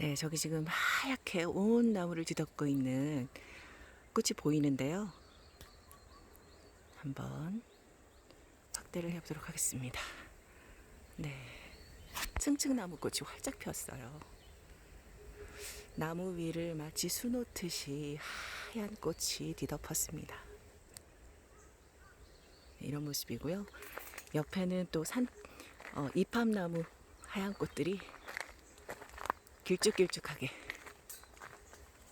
네, 저기 지금 하얗게 온 나무를 뒤덮고 있는 꽃이 보이는데요. 한번 확대를 해보도록 하겠습니다. 네, 층층나무 꽃이 활짝 폈어요. 나무 위를 마치 수놓듯이 하얀 꽃이 뒤덮었습니다. 네, 이런 모습이고요. 옆에는 또 산, 어, 이팝나무 하얀 꽃들이 길쭉길쭉하게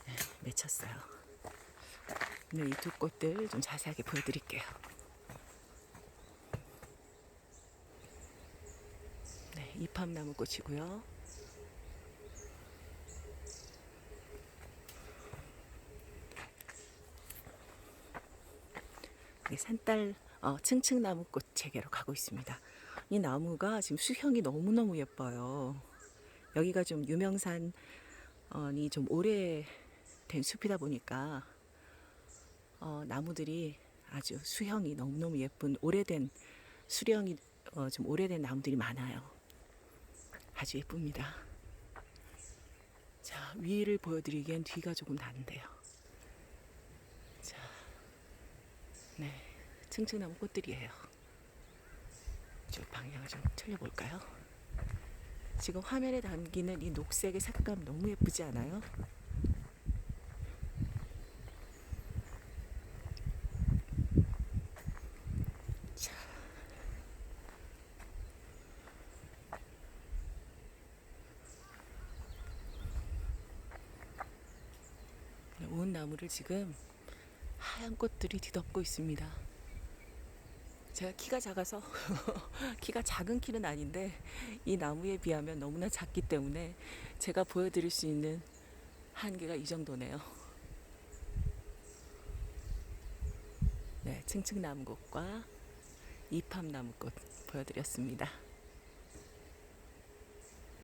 네, 맺혔어요. 오늘 이 두 꽃들 좀 자세하게 보여드릴게요. 네, 이팝나무 꽃이고요. 이 산딸 어, 층층나무 꽃 재개로 가고 있습니다. 이 나무가 지금 수형이 너무너무 예뻐요. 여기가 좀 유명산이 좀 오래된 숲이다 보니까 어, 나무들이 아주 수형이 너무너무 예쁜 오래된 수령이 어, 좀 오래된 나무들이 많아요. 아주 예쁩니다. 자 위를 보여드리기엔 뒤가 조금 다른데요. 자, 네, 층층나무 꽃들이에요. 저 방향을 좀 틀려볼까요? 지금 화면에 담기는 이 녹색의 색감 너무 예쁘지 않아요? 자. 온 나무를 지금 하얀 꽃들이 뒤덮고 있습니다. 제가 키가 작아서 키가 작은 키는 아닌데 이 나무에 비하면 너무나 작기 때문에 제가 보여드릴 수 있는 한계가 이 정도네요. 네, 층층나무꽃과 이팝나무꽃 보여드렸습니다.